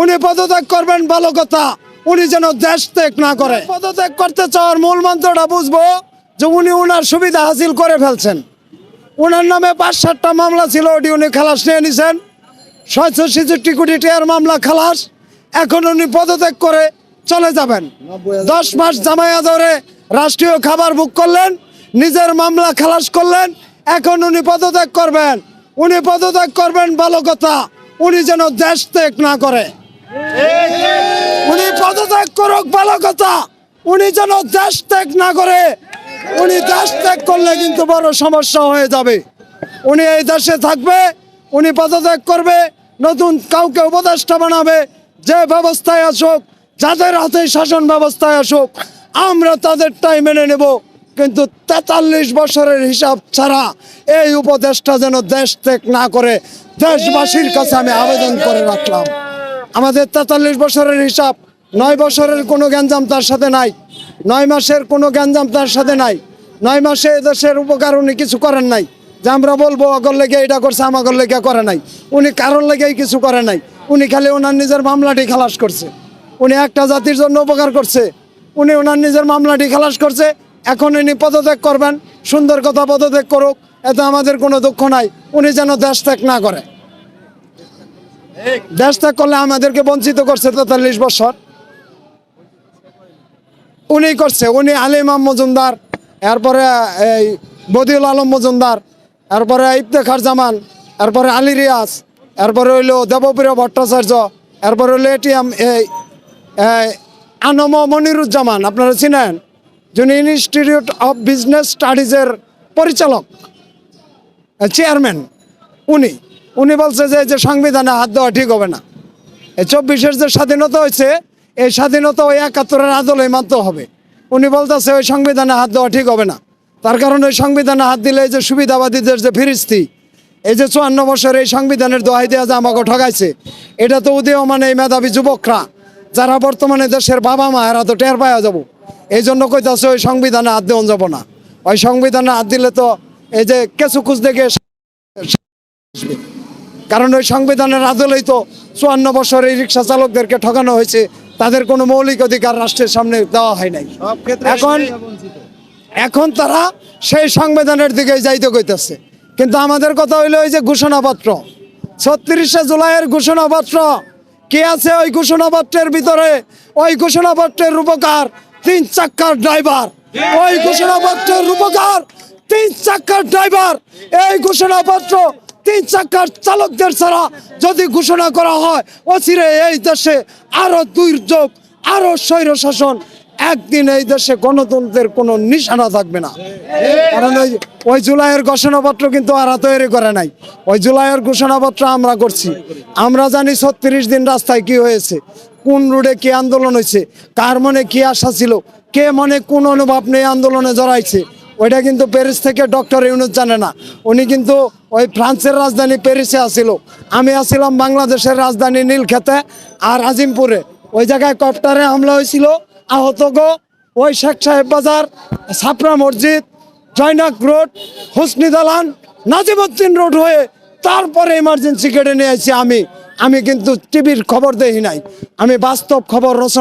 উনি পদত্যাগ করবেন ভালো কথা। উনি যেন দেশ ত্যাগ না করে। পদত্যাগ করতে চাওয়ার মূল মন্ত্রটা বুঝব যে উনি উনার সুবিধা হাসিল করে ফেলছেন। উনার নামে পাঁচ সাতটা মামলা ছিল, ওটি উনি খালাস নিয়ে নিছেন। ছয়শো ছেষট্টি কোটি টাকার মামলা খালাস। এখন উনি পদত্যাগ করে চলে যাবেন। দশ মাস জামাইয়া ধরে রাষ্ট্রীয় খাবার বুক করলেন, নিজের মামলা খালাস করলেন, এখন উনি পদত্যাগ করবেন। উনি পদত্যাগ করবেন ভালো কথা। উনি যেন দেশ ত্যাগ না করে। উনি পদত্যাগ করুক, ভালো কথা। উনি যেন দেশ ত্যাগ না করে, উনি দেশ ত্যাগ করলে কিন্তু বড় সমস্যা হয়ে যাবে। উনি এই দেশে থাকবে, উনি পদত্যাগ করবে, নতুন কাউকে উপদেষ্টা বানাবে, যে ব্যবস্থায় আসুক, যাদের হাতে শাসন ব্যবস্থায় আসুক, আমরা তাদেরটাই মেনে নেব। কিন্তু তেতাল্লিশ বছরের হিসাব ছাড়া এই উপদেশটা যেন দেশ ত্যাগ না করে দেশবাসীর কাছে আমি আবেদন করে রাখলাম। আমাদের তেতাল্লিশ বছরের হিসাব, নয় বছরের কোনো গ্যাঞ্জাম তার সাথে নাই, নয় মাসের কোনো গ্যাঞ্জাম তার সাথে নাই, নয় মাসে দেশের উপকার উনি কিছু করেন নাই। যে আমরা বলব, অগর লেগে এটা করছে, আমাগর লেগে করে নাই। উনি কারোর লেগেই কিছু করে নাই। উনি খালি ওনার নিজের মামলাটি খালাস করছে। উনি একটা জাতির জন্য উপকার করছে। উনি ওনার নিজের মামলাটি খালাস করছে। এখন উনি পদত্যাগ করবেন, সুন্দর কথা পদত্যাগ করুক, এতে আমাদের কোনো দুঃখ নাই। উনি যেন দেশ ত্যাগ না করে। দেশ ত্যাগ করলে আমাদেরকে বঞ্চিত করছে তেতাল্লিশ বছর। উনি করছে, উনি আলিমাম মজুমদার, এরপরে এই বদিউল আলম মজুমদার, এরপরে ইফতেখার জামান, এরপরে আলী রিয়াজ, এরপরে হইল দেবপ্রিয় ভট্টাচার্য, এরপরে হইল এটিএম এই, আনম মনিরুজ্জামান, আপনারা চিনেন? যিনি ইনস্টিটিউট অফ বিজনেস স্টাডিজের পরিচালক চেয়ারম্যান উনি। উনি বলছে যে যে সংবিধানে হাত দেওয়া ঠিক হবে না। এই চব্বিশের যে স্বাধীনতা হয়েছে, এই স্বাধীনতা ওই একাত্তরের আদলে মানতে হবে। উনি বলতেছে, ওই সংবিধানে হাত দেওয়া ঠিক হবে না। তার কারণে ওই সংবিধানে হাত দিলে এই যে সুবিধাবাদীদের যে ফিরিস্তি, এই যে চুয়ান্ন বছর এই সংবিধানের দোহাই দেওয়া যে আমাকে ঠগাইছে, এটা তো উদীয়মান এই মেধাবী যুবকরা, যারা বর্তমানে দেশের বাবা মা এরা তো টের পাওয়া যাব। এই জন্য কইতাছে ওই সংবিধানে হাত দেওয়া যাব না। ওই সংবিধানে হাত দিলে তো এই যে কেঁচু কুচ দেখে কারণ ওই সংবিধানের আদলেই তো চুয়ান্ন বছর এই রিক্সা চালকদেরকে ঠকানো হয়েছে। তাদের কোনো মৌলিক অধিকার রাষ্ট্রের সামনে দেওয়া হয় নাই। এখন এখন তারা সেই সংবিধানের দিকে যাইতে কইতেছে। কিন্তু আমাদের কথা হইল ওই যে ঘোষণাপত্র। ছত্রিশে জুলাইয়ের ঘোষণাপত্র। কে আছে ওই ঘোষণাপত্রের ভিতরে? ওই ঘোষণাপত্রের রূপকার তিন চাক্কার ড্রাইভার। ওই ঘোষণাপত্রের রূপকার তিন চাক্কার ড্রাইভার। এই ঘোষণাপত্র তিন চাক্কার চালকদের ছাড়া যদি ঘোষণা করা হয় অচিরে এই দেশে আরও দুর্যোগ আরও স্বৈর শাসন একদিন এই দেশে গণতন্ত্রের কোনো নিশানা থাকবে না। কারণ ওই ওই জুলাইয়ের ঘোষণাপত্র কিন্তু আর তৈরি করে নাই। ওই জুলাইয়ের ঘোষণাপত্র আমরা করছি। আমরা জানি ছত্রিশ দিন রাস্তায় কি হয়েছে। কোন রোডে কি আন্দোলন হয়েছে? কার মনে কি আশা ছিল? কে মনে কোন অনুভব নেই আন্দোলনে জড়াইছে? ওইটা কিন্তু প্যারিস থেকে ডক্টর ইউনুস জানে না। উনি কিন্তু ওই ফ্রান্সের রাজধানী প্যারিসে আসিল আমি আসিলাম বাংলাদেশের রাজধানী নীলক্ষেতে আর আজিমপুরে। ওই জায়গায় কপ্টারে হামলা হয়েছিল। আহত গো, ওই শেখ সাহেব বাজার ছাপড়া মসজিদ, জয়নাক রোড, হুসনি দালান নাজিমুদ্দিন রোড হয়ে তারপরে ইমার্জেন্সি কেটে নিয়ে আসছি আমি। আমি কিন্তু টিভির খবর দেখি নাই। আমি বাস্তব খবর রচনা